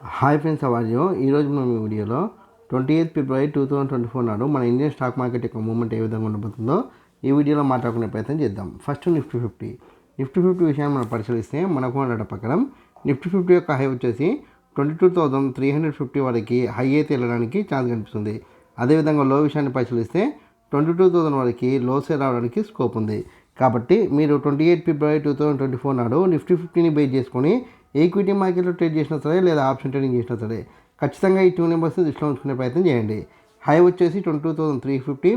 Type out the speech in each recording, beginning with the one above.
Hi friends అవార్యో ఈరోజు మనం ఈ వీడియోలో twenty eighth February two thousand twenty four నాడు మన ఇండియన్ స్టాక్ మార్కెట్ యొక్క మూమెంట్ ఏ విధంగా ఉండబోతుందో ఈ వీడియోలో మాట్లాడుకునే ప్రయత్నం చేద్దాం. First Nifty fifty Nifty fifty విషయాన్ని మనం పరిశీలిస్తే మనకు ఉండడం ప్రకారం నిఫ్టీ ఫిఫ్టీ యొక్క హై వచ్చేసి twenty two thousand three hundred fifty వరకు హై అయితే వెళ్ళడానికి ఛాన్స్ కనిపిస్తుంది. అదేవిధంగా లో విషయాన్ని పరిశీలిస్తే ట్వంటీ టూ థౌసండ్ వరకు లోసే రావడానికి స్కోప్ ఉంది. కాబట్టి మీరు twenty eight February two thousand twenty four నాడు నిఫ్టీ ఫిఫ్టీని బేస్ చేసుకొని ఈక్విటీ మార్కెట్లో ట్రేడ్ చేసినా సరే లేదా ఆప్షన్ ట్రేడింగ్ చేసినా సరే ఖచ్చితంగా ఈ టూ నెంబర్స్ని దృష్టిలో ఉంచుకునే ప్రయత్నం చేయండి. హై వచ్చేసి twenty two thousand three fifty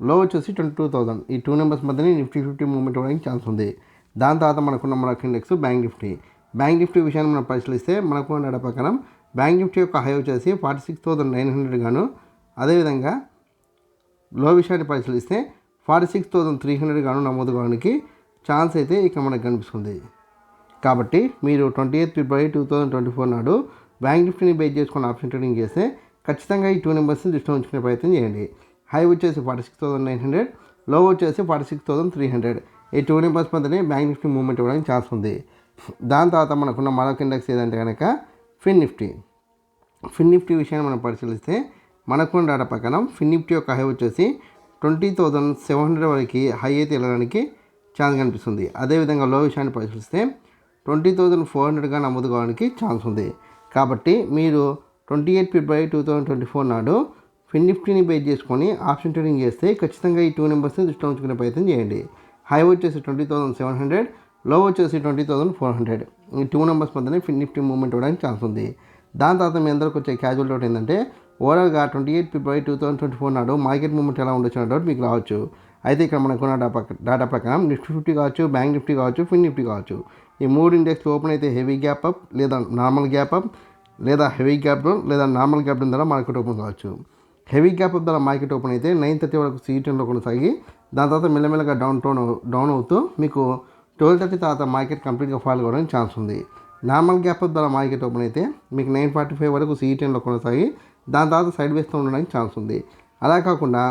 low వచ్చేసి ట్వంటీ టూ థౌసండ్. ఈ టూ నెంబర్స్ మధ్యనే నిఫ్టీ ఫిఫ్టీ మూవ్మెంట్ అవ్వడానికి ఛాన్స్ ఉంది. దాని తర్వాత మనకున్న మనకు index bank Nifty. Bank Nifty విషయాన్ని మనం పరిశీలిస్తే మనకు ఉన్న ప్రకారం బ్యాంక్ నిఫ్టీ యొక్క హై వచ్చేసి forty six thousand nine hundred గాను అదేవిధంగా లో విషయాన్ని పరిశీలిస్తే forty six thousand three hundred గాను నమోదు కావడానికి ఛాన్స్ అయితే ఇక్కడ మనకు కనిపిస్తుంది. కాబట్టి మీరు twenty eighth February two thousand twenty four నాడు బ్యాంక్ నిఫ్టీని బేస్ చేసుకుని ఆప్షన్ ట్రేడింగ్ చేస్తే ఖచ్చితంగా ఈ టూ నెంబర్స్ని దృష్టిలో ఉంచుకునే ప్రయత్నం చేయండి. హై వచ్చేసి ఫార్టీ సిక్స్ థౌసండ్ నైన్ హండ్రెడ్లో వచ్చేసి forty six thousand three hundred ఈ టూ నెంబర్స్ మధ్యనే బ్యాంక్ నిఫ్టీ మూవ్మెంట్ ఇవ్వడానికి ఛాన్స్ ఉంది. దాని తర్వాత మనకున్న మరొక ఇండెక్స్ ఏదంటే కనుక ఫిన్ నిఫ్టీ ఫిన్ నిఫ్టీ విషయాన్ని మనం పరిశీలిస్తే మనకున్న డేటా ప్రకారం ఫిన్ నిఫ్టీ యొక్క హై వచ్చేసి ట్వంటీ థౌజండ్ సెవెన్ హండ్రెడ్ వరకు హై అయితే వెళ్ళడానికి ఛాన్స్ కనిపిస్తుంది. అదేవిధంగా లో విషయాన్ని పరిశీలిస్తే ట్వంటీ థౌజండ్ ఫోర్ హండ్రెడ్గా నమోదు కావడానికి ఛాన్స్ ఉంది. కాబట్టి మీరు twenty eight February two thousand twenty four నాడు ఫిన్ నిఫ్టీని బేస్ చేసుకొని ఆప్షన్ ట్రేడింగ్ చేస్తే ఖచ్చితంగా ఈ టూ నెంబర్స్ని దృష్టిలో ఉంచుకునే ప్రయత్నం చేయండి. హై వచ్చేసి ట్వంటీ థౌసండ్ సెవెన్ హండ్రెడ్లో వచ్చేసి ట్వంటీ థౌసండ్ ఫోర్ హండ్రెడ్. ఈ టూ నెంబర్స్ మధ్యనే ఫిన్ నిఫ్టీ మూవ్మెంట్ అవ్వడానికి ఛాన్స్ ఉంది. దాని తర్వాత మీ అందరికి వచ్చే క్యాజువల్ డౌట్ ఏంటంటే ఓవరాల్గా twenty eight February two thousand twenty four నాడు మార్కెట్ మూవ్మెంట్ ఎలా ఉండొచ్చు అనే డౌట్ మీకు రావచ్చు. అయితే ఇక్కడ మనకున్న డాటా డాటా ప్రకారం నిఫ్టీ ఫిఫ్టీ కావచ్చు బ్యాంక్ నిఫ్టీ కావచ్చు ఫిన్ నిఫ్టీ కావచ్చు. ఈ మూడు ఇండెక్స్ ఓపెన్ అయితే హెవీ గ్యాప్ అప్ లేదా నార్మల్ గ్యాప్ అప్ లేదా హెవీ గ్యాప్ డౌన్ లేదా నార్మల్ గ్యాప్ డౌన్ ద్వారా మార్కెట్ ఓపెన్ కావచ్చు. హెవీ గ్యాప్ అప్ ద్వారా మార్కెట్ ఓపెన్ అయితే నైన్ థర్టీ వరకు సీటన్లో కొనసాగి దాని తర్వాత మెల్లమెల్లగా డౌన్ టౌన్ డౌన్ అవుతూ మీకు ట్వెల్వ్ థర్టీ తర్వాత మార్కెట్ కంప్లీట్గా ఫాల్ కావడానికి ఛాన్స్ ఉంది. నార్మల్ గ్యాప్ అప్ ద్వారా మార్కెట్ ఓపెన్ అయితే మీకు నైన్ ఫార్టీ ఫైవ్ వరకు సీటన్లో కొనసాగి దాని తర్వాత సైడ్ వేస్తూ ఉండడానికి ఛాన్స్ ఉంది. అలా కాకుండా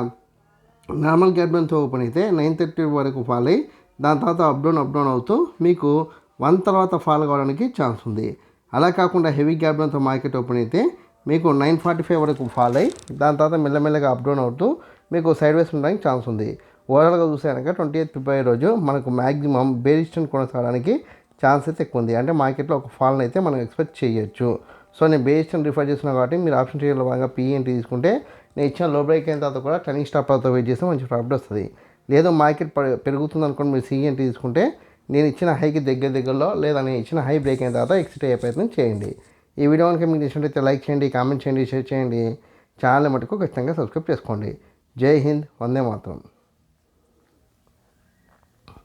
నార్మల్ గ్యాప్ డౌన్తో ఓపెన్ అయితే నైన్ థర్టీ వరకు ఫాల్ అయ్యి దాని తర్వాత అప్ డౌన్ అప్ డౌన్ అవుతూ మీకు వన్ తర్వాత ఫాల్ కావడానికి ఛాన్స్ ఉంది. అలా కాకుండా హెవీ గ్యాప్ మార్కెట్ ఓపెన్ అయితే మీకు నైన్ ఫార్టీ ఫైవ్ వరకు ఫాల్ అయ్యి దాని తర్వాత మెల్లమెల్లగా అప్ డౌన్ అవుతూ మీకు సైడ్ వేస్ ఉండడానికి ఛాన్స్ ఉంది. ఓవరాల్గా చూస్తే కనుక ట్వంటీ ఎయిత్ ఫిబ్రవరి రోజు మనకు మ్యాక్సిమం బేరిస్టన్ కొనసాగడానికి ఛాన్స్ అయితే ఎక్కువ ఉంది. అంటే మార్కెట్లో ఒక ఫాల్ని అయితే మనం ఎక్స్పెక్ట్ చేయొచ్చు. సో నేను బేరిస్టన్ రిఫర్ చేస్తున్నా కాబట్టి మీరు ఆప్షన్ ట్రేడ్లో బాగా పీఎన్టీ తీసుకుంటే నేను ఇచ్చిన లో బ్రేక్ అయిన తర్వాత కూడా టర్నింగ్ స్టాప్లతో వెయిట్ చేస్తే మంచి ప్రాఫిట్ వస్తుంది. లేదు మార్కెట్ పెరుగుతుంది అనుకోండి మీరు సీఎన్టీ తీసుకుంటే నేను ఇచ్చిన హైకి దగ్గర దగ్గరలో లేదా నేను ఇచ్చిన హై బ్రేక్ అయిన తర్వాత ఎక్సిట్ అయ్యే ప్రయత్నం చేయండి. ఈ వీడియో కనుక మీకు నచ్చినట్లయితే లైక్ చేయండి కామెంట్ చేయండి షేర్ చేయండి. ఛానల్ మటుకు ఖచ్చితంగా సబ్స్క్రైబ్ చేసుకోండి. జై హింద్ వందే మాత్రం.